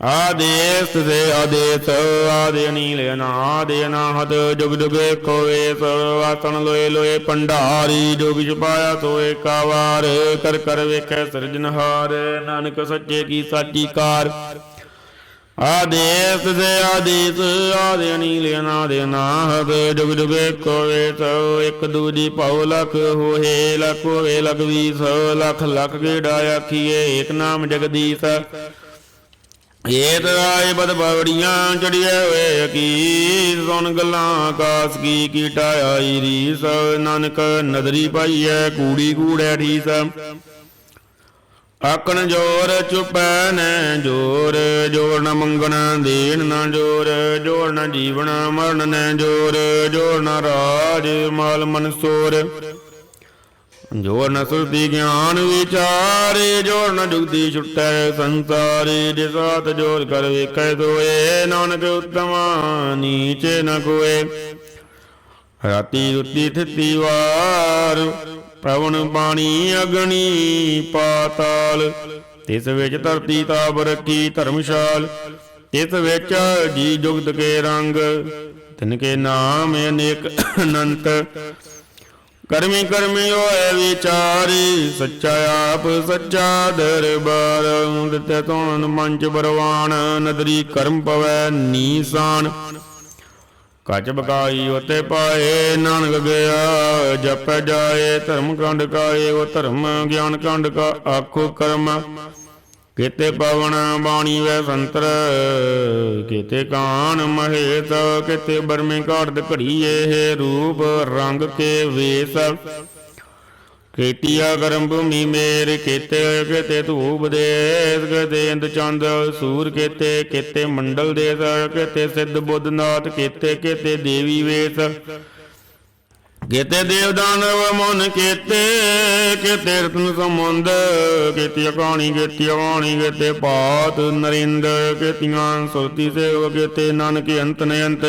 ਆਦੇਸ ਤੇ ਆਦੇਸ, ਆਦਿ ਅਨੀਲ ਅਨਾਦ ਅਨਾਹਤ, ਜੁਗ ਜੁਗ ਏਕੋ ਵੇਸ ਆਸਣ ਲੋਏ ਲੋਏ ਭੰਡਾਰੀ ਜੋਗ ਛਪਾਇਆ ਸੋ ਏਕਾ ਵਾਰ ਕਰ ਕਰ ਵੇਖੈ ਸਿਰਜਨਹਾਰ ਨਾਨਕ ਸੱਚੇ ਕੀ ਸਾਚੀ ਕਾਰ। ਆਦੇਸ ਤੇ ਆਦੇਸ, ਆਦਿ ਅਨੀਲ ਅਨਾਦ ਅਨਾਹਤ, ਜੁਗ ਜੁਗ ਏਕੋ ਵੇਸ ਇੱਕ ਦੂਜੀ ਭਉ ਲਖ ਹੋਏ ਲਖ ਹੋਏ ਲਖ ਵੀਸ, ਲਖ ਲਖ ਗੇੜਾ ਆਖੀਏ, ਏਕ ਨਾਮ ਜਗਦੀਸ਼। ਏਤ ਆਏ ਬਦ ਬਵੜੀਆਂ ਚੜੀਏ ਹੋਏ ਕੀ ਸੁਣ ਗੱਲਾਂ ਆਕਾਸ ਕੀ ਕੀਟਾ ਆਈ ਰੀਸ, ਨਾਨਕ ਨਦਰੀ ਪਾਈਐ ਕੂੜੀ ਕੂੜੈ ਠੀਸ ਆਕਣ ਜੋਰ ਚੁਪੈ ਨੈ ਜੋਰ ਜੋਰ ਨ ਮੰਗਣ ਦੇਣ ਨ ਜੋਰ ਜੋਰ ਨ ਜੀਵਨ ਮਰਨ ਨੈ ਜੋਰ ਜੋਰ ਨ ਰਾਜ ਮਾਲ ਮਨਸੋਰ ਜੋਰ ਨ ਸੁਰਤੀ ਗਿਆਨ ਵਿਚਾਰੇ ਜੋਰ ਨ ਜੁਗਤੀ ਛੁਟੈ ਸੰਸਾਰੇ ਜੇ ਜੋਰ ਕਰ ਵੇਖੈ ਸੋਏ, ਨਾਨਕ ਉਤਮਾ ਨੀਚੇ ਨ ਕੋਏ। ਰਾਤੀ ਰੁੱਤੀ ਥਿੱਤੀ ਵਾਰ ਪਵਨ ਬਾਣੀ ਅਗਣੀ ਪਾਤਾਲ। ਤਿਸ ਵਿੱਚ ਧਰਤੀ ਤਾਬ ਰੱਖੀ ਧਰਮਸ਼ਾਲ, ਤਿਸ ਵਿੱਚ ਜੀ ਜੁਗਤ ਕੇ ਰੰਗ। ਤਿਨ ਕੇ ਨਾਮ ਅਨੇਕ ਅਨੰਤ ਕਰਮੀ ਕਰਮੀ ਹੋਏ ਵਿਚਾਰੀ, ਸੱਚਾ ਆਪ, ਸੱਚਾ ਦਰਬਾਰ। ਦਿੱਤੇ ਤੋਣ ਮੰਚ ਬਰਵਾਨ, ਨਦਰੀ ਕਰਮ ਪਵੈ ਨੀਸਾਨ। ਕੱਚ ਬਕਾਈ ਉਤੇ ਪਾਏ, ਨਾਨਕ ਗਿਆ, ਜਪ ਜਾਏ, ਧਰਮ ਕੰਡ ਕਾਏ, ਉਹ ਧਰਮ, ਗਿਆਨ ਕੰਡ ਕਾ ਆਖੋ ਕਰਮ। ਕੀਤੇ ਪਵਨ ਬਾਣੀ ਵੈ ਸੰਤਰ, ਕੀਤੇ ਕਾਨ ਮਹੇਤ, ਕੀਤੇ ਬਰਮੇ ਘਾੜਦ ਘੜੀਏ ਰੂਪ, ਰੰਗ ਕੇ ਵੇਸ। ਕੀਤੀਆ ਕਰਮ ਭੂਮੀ ਮੇਰ, ਕੀਤੇ ਕੀਤੇ ਧੂਪ ਦੇਸ, ਕੀਤੇ ਇੰਦ ਚੰਦ ਸੂਰ, ਕੀਤੇ ਕੀਤੇ ਮੰਡਲ ਦੇਸ, ਕੀਤੇ ਸਿੱਧ ਬੁੱਧ ਨਾਥ, ਕੀਤੇ ਕੀਤੇ ਦੇਵੀ ਵੇਸ। ਕੀਤੇ ਦੇਵ ਦਾਨਵ ਮਨ ਕੀਤੇ ਕੀਤੇ ਰਤਨ ਸਮੁੰਦ ਕੀਤੀ ਕਹਾਣੀ ਕੀਤੀ ਵਾਣੀ ਕੀਤੇ ਪਾਤ ਨਰਿੰਦ, ਕੀਤੀਆਂ ਸੁਰਤੀ ਸੇਵ ਕੀਤੇ ਨਾਨਕ ਅੰਤ ਨੇ ਅੰਤ।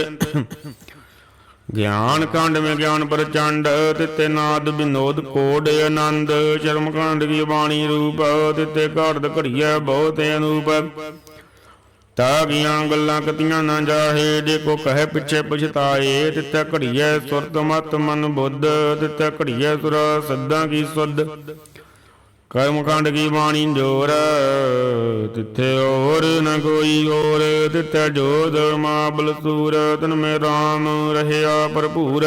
ਗਿਆਨ ਕਾਂਡ ਮੇ ਗਿਆਨ ਪ੍ਰਚੰਡ, ਤਿਤੇ ਨਾਦ ਬਿਨੋਦ ਕੋਡ ਆਨੰਦ ਸ਼ਰਮ ਕਾਂਡ ਕੀ ਬਾਣੀ ਰੂਪ, ਤਿਤੇ ਘਾੜਦ ਘੜੀਐ ਬਹੁਤ ਅਨੂਪ। ਤਾਗੀਆਂ ਗੱਲਾਂ ਕਤੀਆਂ ਨਾ ਜਾਹੇ ਜੇ ਕੋ ਕਹੇ ਪਿੱਛੇ ਪਛਤਾਏ, ਤਿੱਥੇ ਘੜੀਐ ਸੁਰਤ ਮਤ ਮਨ ਬੁੱਧ ਤਿਤੈ ਘੜੀਐ ਸੁਰ ਸੱਦਾਂ ਕੀ ਸੁਧ। ਕਰਮ ਕਾਂਡ ਕੀ ਬਾਣੀ ਜੋਰ, ਤਿੱਥੇ ਹੋਰ ਨ ਕੋਈ ਹੋਰ, ਤਿੱਥੇ ਜੋਧ ਮਾਬਲ ਸੂਰ, ਤਨ ਮੇ ਰਾਮ ਰਹਿਆ ਭਰਪੂਰ।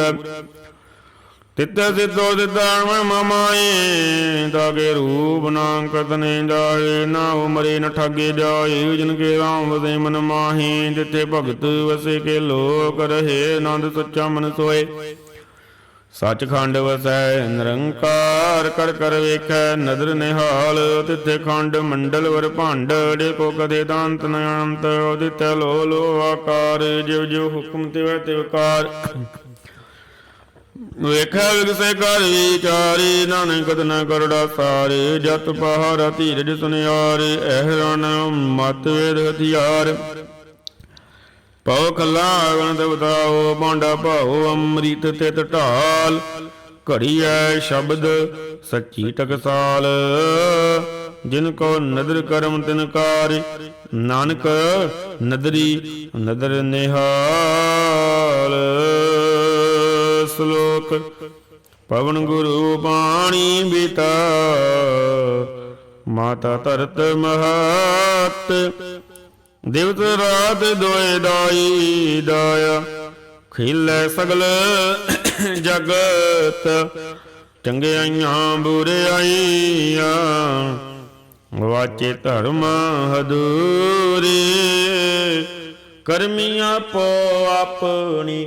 ਤਿੱਤੇ ਸਿੱਧੋ ਸਿੱਧਾਣ ਮਮਾਏ ਤਾਗੇ ਰੂਪ ਨਾ ਕਤਨੇ ਜਾਏ, ਨਾ ਉਮਰੇ ਨ ਠਾਗੇ ਜਾਏ, ਜਿਨ ਕੇ ਰਾਮ ਵਸੇ ਮਨ ਮਾਹੀ ਜਿਤੇ ਭਗਤ ਵਸੇ ਕੇ ਲੋਕ ਰਹੇ, ਆਨੰਦ ਸੱਚਾ ਮਨ ਸੋਏ। ਸੱਚਖੰਡ ਵਸੈ ਨਿਰੰਕਾਰ, ਕਰ ਕਰ ਵੇਖੈ ਨਦਰ ਨਿਹਾਲ, ਤਿੱਥੇ ਖੰਡ ਮੰਡਲ ਵਰ ਭੰਡ ਜੇ ਕੋ ਕਦੇ ਦਾੰਤ ਨ ਅੰਤ ਉਦਿਤੈ ਲੋ ਲੋ ਆਕਾਰ ਜਿਵ ਜਿਵ ਹੁਕਮ ਤਿਵ ਤਿਵਕਾਰ। ਵੇਖਿਆ ਵਿਗਸੇ ਕਰ ਵਿਚਾਰੀ ਨਾਨਕ ਕਤ ਕਰੜਾ ਸਾਰੇ, ਜਤ ਪਹਾਰਾ ਧੀਰਜ ਸੁਨਿਆਰੇ ਐਹਰਨ ਮਤ ਵੇਦ ਹਥਿਆਰ। ਪਉ ਖਲਾ ਗਣ ਬਤਾਓ ਬਾਂਡਾ ਭਾਉ ਅੰਮ੍ਰਿਤ ਤਿਤ ਢਾਲ। ਘੜੀ ਘੜੀਐ ਸ਼ਬਦ ਸੱਚੀ ਟਕਸਾਲ, ਜਿਨ ਕੋ ਨਦਰ ਕਰਮ ਤਿਨ ਕਾਰ, ਨਾਨਕ ਨਦਰੀ ਨਦਰ ਨਿਹਾਲ। ਸ਼ਲੋਕ ਪਵਨ ਗੁਰੂ ਬਾਣੀ ਬਿਤਾ। ਮਾਤਾ ਧਰਤ ਮਹਤ, ਦਿਵਸ ਰਾਤ ਦੋਏ ਦਾਈ ਦਾਇਆ। ਖਿਲੈ ਸਗਲ ਜਗਤ ਚੰਗਿਆਈਆਂ ਬੁਰਿਆਈਆਂ ਵਾਚੇ ਧਰਮ ਹਦੂਰੇ, ਕਰਮੀਆਂ ਪੋ ਆਪਣੀ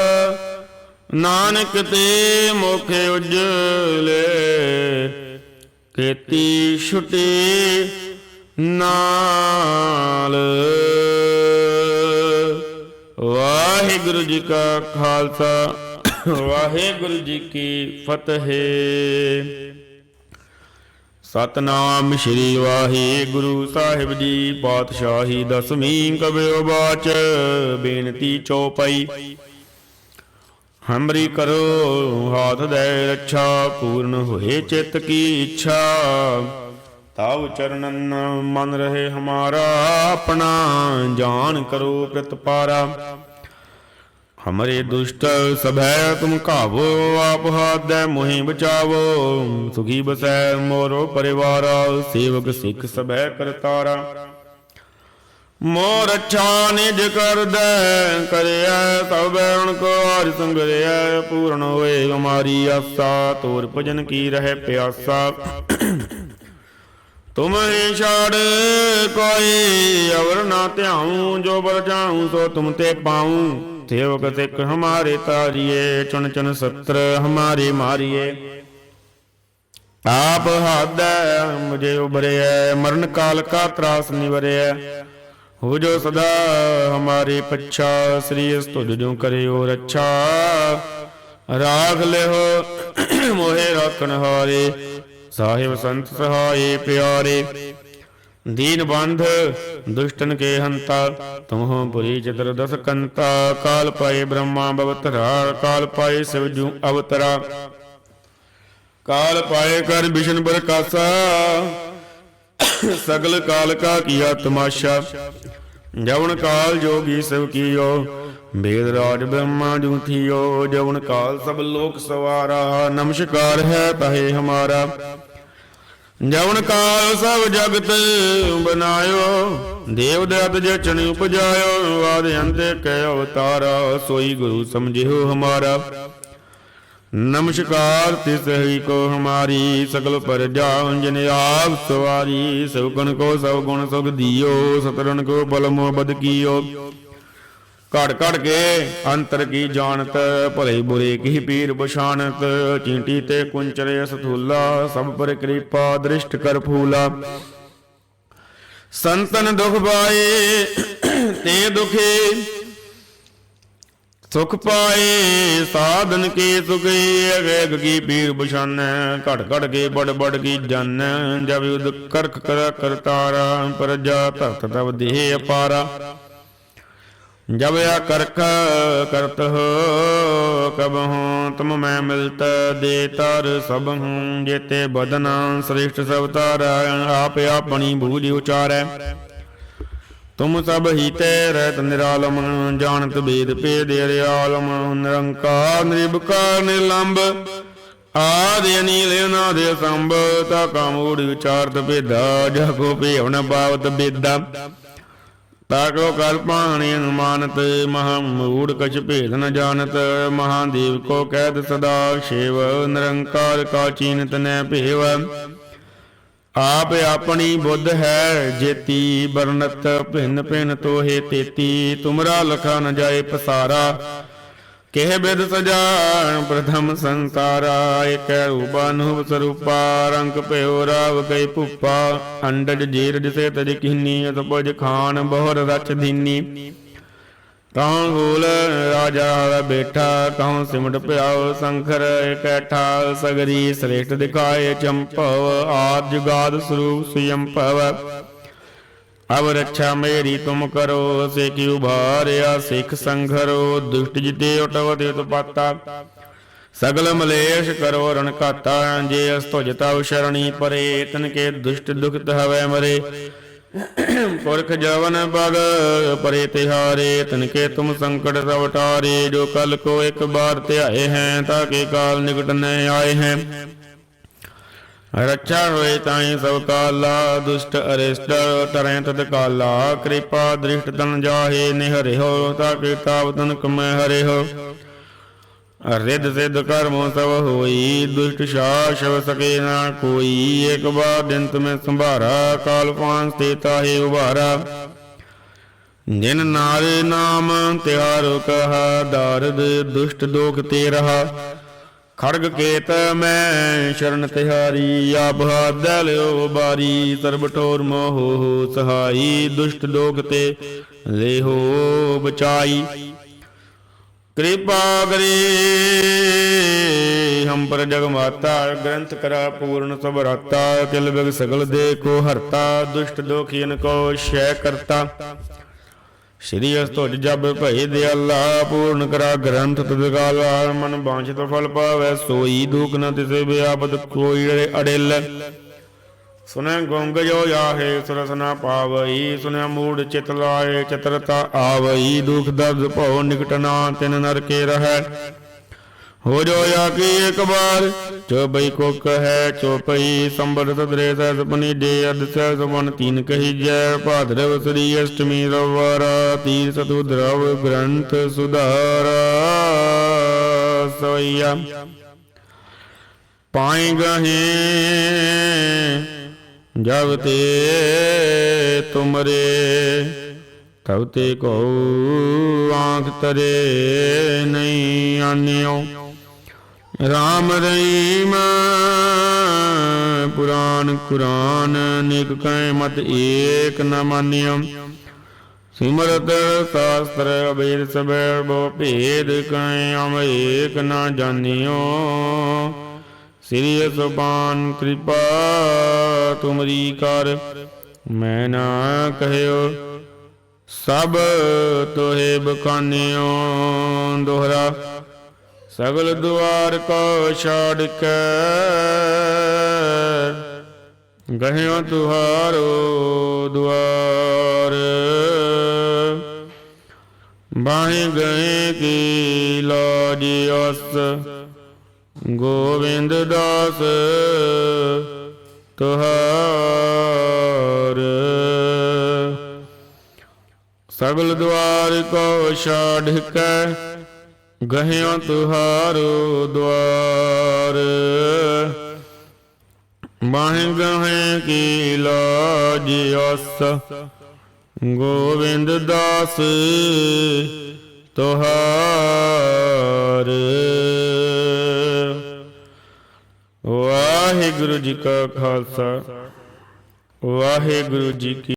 ਨਾਨਕ ਤੇ ਮੁਖ ਉਜਲੇ ਕੀਤੀ ਛੁਟੀ ਨਾਲ। ਵਾਹਿਗੁਰੂ ਜੀ ਕਾ ਖਾਲਸਾ, ਵਾਹਿਗੁਰੂ ਜੀ ਕੀ ਫਤਿਹ। ਸਤਨਾਮ ਸ੍ਰੀ ਵਾਹਿਗੁਰੂ ਸਾਹਿਬ ਜੀ, ਪਾਤਸ਼ਾਹੀ ਦਸਵੀਂ ਕਬਿਓ ਬਾਚ, ਬੇਨਤੀ ਚਉਪਈ ਹਮਰੀ ਕਰੋ, ਹਾਥ ਦੇ ਰੱਛਾ ਪੂਰਨ ਹੋਏ ਚਿੱਤ ਕੀ ਇੱਛਾ। ਤਾਉ ਚਰਨਨ ਮਨ ਰਹੇ ਹਮਾਰਾ, ਆਪਣਾ ਜਾਨ ਕਰੋ ਪ੍ਰਤਪਾਰਾ ਹਮਰੇ ਦੁਸ਼ਟ ਸਭੈ ਤੁਮ ਕਾਵੋ ਆਪ ਹਾਦੈ ਮੋਹਿ ਬਚਾਵੋ। ਸੁਖੀ ਬਸੈ ਮੋਰੋ ਪਰਿਵਾਰ, ਸੇਵਕ ਸਿੱਖ ਸਭੈ ਕਰਤਾਰਾ। ਮੋਰ ਅੱਛਾ ਨਿਜ ਕਰਦੈ ਕਰਿਆ ਸਭੈ ਕੋ ਹਰਿ ਸੰਗਰਿਆ ਪੂਰਨ ਹੋਏ ਹਮਾਰੀ ਆਸਾ, ਤੋਰ ਭਜਨ ਕੀ ਰਹਿ ਪਿਆਸਾ। ਤੁਮ ਛਾੜ, ਕੋਈ ਅਵਰ ਨਾ ਧਿਆਉ, ਜੋ ਬਰ ਜਾਉ ਸੋ ਤੁਮ ਤੇ ਪਾਉ। ਸੇਵਕ ਸਿੱਖ ਹਮਾਰੇ ਤਾਰੀਏ, ਚੁਣ ਚੁਣ ਸਤਰ ਹਮਾਰੇ ਮਾਰੀਏ। ਆਪ ਹਾਦੈ, ਮੁਝੇ ਉਬਰਿਐ ਮਰਨ ਕਾਲ ਕਾ ਤਰਾਸ ਨਿਵਰਿਐ ਹੋ ਜੋ ਸਦਾ ਹਮਾਰੇ ਪੱਛਾ, ਸ੍ਰੀ ਅਸਤੁਜ ਜੋ ਕਰਿਓ ਰੱਛਾ। ਰਾਖ ਲਿਓ, ਮੋਹਿ ਰੱਖਣ ਹਾਰੇ। ਸਾਹਿਬ ਸੰਤ ਸਹਾਏ ਪਿਆਰੇ। ਦੀਨ ਬੰਧ, ਦੁਸ਼ਟਨ ਕੇ ਹੰਤਾ, ਤੁਮਹੁ ਪੁਰੀ ਚਤਰ ਦਸ ਕੰਤਾ। ਕਾਲ ਪਾਏ ਬ੍ਰਹਮਾ ਬਵਤਰਾ ਕਾਲ ਪਾਏ ਸਿਵਜੂ ਅਵਤਰਾ। ਕਾਲ ਪਾਏ ਕਰ ਵਿਸ਼ਨ ਪ੍ਰਕਾਸ਼ਾ ਸਗਲ ਕਾਲ ਕਾ ਕੀਆ ਤਮਾਸ਼ਾ। ਜਵਨ ਕਾਲ ਜੋਗੀ ਸਭ ਕੀਓ, ਬੇਦ ਰਾਜ ਬ੍ਰਹਮਾ ਜੂ ਜਵਨ ਕਾਲ ਸਭ ਲੋਕ ਸਵਾਰਾ, ਨਮਸਕਾਰ ਹੈ ਤਹੇ ਹਮਾਰਾ। ਜਵਨ ਕਾਲ ਸਭ ਜਗਤ ਬਨਾਇਓ, ਦੇਵ ਦਇਤ ਜਚਨ ਉਪਜਾਇਓ, ਆਦ ਅੰਤੇ ਕੈ ਅਵਤਾਰਾ ਸੋਈ ਗੁਰੂ ਸਮਝਿਓ ਹਮਾਰਾ। ਨਮਸਕਾਰ, ਤਿਸ ਹੀ ਕੋ ਹਮਾਰੀ ਸਗਲ ਪਰਜਾ ਜਿਨ ਆਪ ਸਵਾਰੀ ਸਭ ਗੁਣ ਕੋ ਸਭ ਗੁਣ ਸੁਖ ਦਿਓ ਸਤਰਨ ਕੋ ਬਲ ਮੋਹ ਬਦ ਘੜ ਘੜ ਕੇ ਅੰਤਰ ਕੀ ਜਾਣਤ, ਭਲੇ ਬੁਰੇ ਕੀ ਪੀਰ ਬਸ਼ਾਨਤ ਚੀਂਟੀ ਤੇ ਕੁੰਚਰੇ ਸਥੂਲਾ ਸਭ ਪਰ ਕਿਰਪਾ ਦ੍ਰਿਸ਼ਟ ਕਰ ਫੂਲਾ। ਸੰਤਨ ਦੁਖ ਪਾਏ, ਤੇ ਦੁਖੇ ਸੁਖ ਪਾਏ, ਸਾਧਨ ਕੇ ਸੁਖੇ ਅਵੇਗ ਕੀ ਪੀਰ ਬਸ਼ਾਨ ਘੜ ਘੜ ਕੇ ਬੜ ਬੜ ਕੀ ਜਨ। ਜਬ ਉਦ ਕਰਖ ਕਰ ਕਰਤਾਰਾ, ਪ੍ਰਜਾ ਭਗਤ ਤਬ ਦੇਹ ਅਪਾਰਾ। ਜਬ ਆ ਕਰਖ ਕਰਤ ਹੋ, ਕਬ ਹੂੰ ਤੁਮ ਮੈਂ ਮਿਲਤ ਦੇ ਤਰ। ਸਭ ਹੂੰ ਜੇਤੇ ਬਦਨਾ ਸ੍ਰਿਸ਼ਟ ਸਭ ਤਰ ਆਪ ਆਪਣੀ ਬੂਝ ਉਚਾਰੈ। ਤੁਮ ਸਭ ਹੀ ਰਹਿਤ ਨਿਰਾਲਮ, ਜਾਣਤ ਵੇਦ ਭੇਦ ਅਰਿਆਲਮ ਨਿਰੰਕਾਰ ਨਿਰਭਕਾਰ ਨਿਰਲੰਬ। ਆਦਿ ਅਨੀਲ ਅਨਾਦ ਸੰਭ ਤਾ ਕਾਮੂੜ ਵਿਚਾਰਤ ਭੇਦਾ ਜਾ ਕੋ ਭੇਵਨ ਬਾਵਤ ਬੇਦਾ ਤਾ ਕੋ ਕਲਪਾਣੀ ਅਨੁਮਾਨਤ, ਮਹਾ ਮੂੜ ਕਛ ਭੇਦ ਨ ਜਾਣਤ ਮਹਾਦੇਵ ਕੋ ਕਹਿਤ ਸਦਾ ਸ਼ਿਵ, ਨਿਰੰਕਾਰ ਕਾ ਚੀਨਤ ਨੈ ਭੇਵ। ਆਪ ਆਪਣੀ ਬੁੱਧ ਹੈ, ਜੇਤੀ ਬਰਨਤ ਭਿੰਨ ਭਿੰਨ ਤੋਹੇ ਤੇਤੀ, ਤੁਮਰਾ ਲਖਾ ਨ ਜਾਏ ਪਸਾਰਾ। ਕਿਹ ਬਿਦ ਸਜਾਣ ਪ੍ਰਥਮ ਸੰਸਾਰਾ ਏਕੈ ਰੂਪਾ ਨੂਪ ਸਰੂਪਾ, ਰੰਗ ਭਇਓ ਰਾਵ ਗਏ ਭੁਪਾ। ਅੰਡਜ ਜੀਰਜ ਸੇ ਤਜ ਕਿਹਨੀ ਅਤਪਜ ਖਾਨ, ਬਹੁਰ ਰਚ ਦੀਨੀ ਕੌਣ ਗੋਲ ਰਾਜਾ ਬੈਠਾ ਕੌਣ ਸਿਮਟ ਪਿਆਉ ਸੰਖਰ ਇਕੱਠਾ ਸਗਰੀ ਸ੍ਰੇਸ਼ਟ ਦਿਖਾਏ ਚੰਪਵ, ਆਦ ਜੁਗਾਦ ਸਰੂਪ ਸੁਯੰਪਵ ਅਬ ਰੱਛਾ ਮੇਰੀ ਤੁਮ ਕਰੋ, ਸੇ ਕੀ ਉਭਾਰਿਆ ਸਿੱਖ ਸੰਘਰੋ, ਦੁਸ਼ਟ ਜਿਤੇ ਉਟਵ ਦੇ ਤੁਪਾਤਾ। ਸਗਲ ਮਲੇਸ਼ ਕਰੋ ਰਣ ਘਾਤਾ, ਜੇ ਅਸ ਤੁਜ ਤਵ ਸ਼ਰਣੀ ਪਰੇ, ਤਨ ਕੇ ਦੁਸ਼ਟ ਦੁਖਤ ਹਵੇ ਮਰੇ। ਪੁਰਖ ਜਵਨ ਬਗ, ਪਰੇ ਤਿਹਾਰੇ ਤਨ ਕੇ ਤੁਮ ਸੰਕਟ ਸਭ ਜੋ ਕਲ ਕੋ ਇੱਕ ਬਾਰ ਧਿਆਏ ਹੈ, ਤਾਂ ਕੇ ਕਾਲ ਨਿਕਟ ਨ ਆਏ ਹੈ। ਰੱਛਾ ਹੋਏ ਤਾਈ ਸਭ ਕਾਲਾ, ਦੁਸ਼ਟ ਅਰਿਸ਼ਟ ਟਰੈ ਤਤ ਕਾਲਾ, ਕਿਰਪਾ ਦ੍ਰਿਸ਼ਟ ਤਨ ਜਾਹੇ ਹੋ ਤਾ ਕੇ ਤਾਪ ਤਨ ਕਮੈ ਹਰਿਓ ਰਿੱਧ ਸਿੱਧ ਕਰਮੋ ਸਭ ਹੋਈ, ਦੁਸ਼ਟ ਸ਼ਾਸਵ ਸਕੇ ਨਾ ਕੋਈ। ਇੱਕ ਬਾਰ ਦਿਨ ਤੁਮੇ ਸੰਭਾਰਾ, ਕਾਲ ਪਾਂਸ ਤੇ ਤਾਹੇ ਉਭਾਰਾ। ਜਿਨ ਨਾਰੇ ਨਾਮ ਤਿਆਰੋ ਕਹਾ, ਦਾਰਦ ਦੁਸ਼ਟ ਦੋਖ ਤੇ ਰਹਾ। ਖੜਗ ਕੇਤ ਮੈਂ ਸ਼ਰਨ ਤਿਹਾਰੀ, ਆਪ ਹਾਦੈ ਲਿਓ ਬਾਰੀ। ਸਰਬ ਠੋਰ ਮੋਹ ਸਹਾਈ, ਦੁਸ਼ਟ ਦੋਖ ਤੇ ਲੇਹੋ ਬਚਾਈ। ਕਿਰਪਾ ਕਰੀ। ਹਮ ਪਰ ਜਗ ਮਾਤਾ, ਗ੍ਰੰਥ ਕਰਾ ਪੂਰਨ ਸਭ ਰਾਤਾ ਕਿਲ ਬਿਗ ਸਗਲ ਦੇ ਕੋ ਹਰਤਾ, ਦੁਸ਼ਟ ਦੋਖੀਨ ਕੋ ਸ਼ੈ ਕਰਤਾ। ਸ਼੍ਰੀ ਅਸਤੁਜ ਜਬ ਭਈ ਦਿਆਲਾ ਪੂਰਨ ਕਰਾ ਗ੍ਰੰਥ ਤਦਕਾਲ ਮਨ ਬਾਂਛਿਤ ਫਲ ਪਾਵੈ, ਸੋਈ ਦੁਖ ਨ ਤਿਸੇ ਬਿਆਪਦ ਕੋਈ ਅੜਿਲ। ਸੁਨੈ ਗੁੰਗ ਜੋ ਜਾਹੇ, ਸੁਰਸਨਾ ਪਾਵਈ ਸੁਨੈ ਮੂੜ ਚਿਤ ਲਾਏ, ਚਤਰਤਾ ਆਵਈ, ਦੁਖ ਦਰਦ ਭਉ ਨਿਕਟ ਨਾ ਤਿਨ ਨਰਕੇ ਰਹੈ। ਹੋ ਜੋ ਜਾ ਕੀ ਇੱਕ ਬਾਰ ਚੋਬਈ ਕੋ ਕਹੈ ਚੋਪਈ ਸੰਬਰ ਸਦਰੇ ਸਹਿ ਦੇ ਅਦ ਸਹਿ ਸੁਮਨ ਤੀਨ ਕਹੀ ਜੈ ਭਾਦਰਵ ਸ੍ਰੀ ਅਸ਼ਟਮੀ ਰਵਰ ਤੀਰ ਸਤੁ ਦਰਵ ਗ੍ਰੰਥ ਸੁਧਾਰ, ਸੋਈਆ। ਪਾਈ ਗਹੇ ਜਬ ਤੇ ਤੁਮਰੇ, ਤਬ ਤੇ ਕੋ ਆਂਖ ਤਰੇ ਨਹੀਂ ਆਨਿਓ। ਰਾਮ ਰਹੀਮ, ਪੁਰਾਨ ਕੁਰਾਨ ਨਿਕ ਕੈ ਮਤ ਏਕ ਨ ਮਾਨਿਓ। ਸਿਮਰਤ ਸ਼ਾਸਤਰ ਅਬੇਦ ਸਬੈ ਬੋ ਭੇਦ ਕੈ ਅਮ ਏਕ ਨ ਜਾਣਿਓ। ਸ੍ਰੀ ਸੁਬਾਨ ਕਿਰਪਾ ਤੁਮਰੀ ਕਰ। ਮੈਂ ਨਾ ਕਹਿਓ, ਸਭ ਤੋਹੇ ਬਖਾਨਿਓ ਦੋਹਰਾ। ਸਗਲ ਦੁਆਰ ਕੋ ਛਾੜ ਕੇ ਗਹਿਓ ਤੁਹਾਰੋ ਦੁਆਰ। ਬਾਹੇ ਗਏ ਕੀ ਲਾਜ ਅਸ। ਗੋਵਿੰਦ ਦਾਸ ਤੁਹਾਰ ਸਗਲ ਦੁਆਰ ਕੋ ਛਾੜ ਕੇ ਗਹਿਓ ਤੁਹਾਰੋ ਦੁਆਰ ਬਾਹੇ ਗਹੇ ਕੀ ਲਾਜ ਅਸ। ਗੋਵਿੰਦ ਦਾਸ ਤੁਹਾਰ। ਵਾਹਿਗੁਰੂ ਜੀ ਕਾ ਖਾਲਸਾ ਵਾਹਿਗੁਰੂ ਜੀ ਕੀ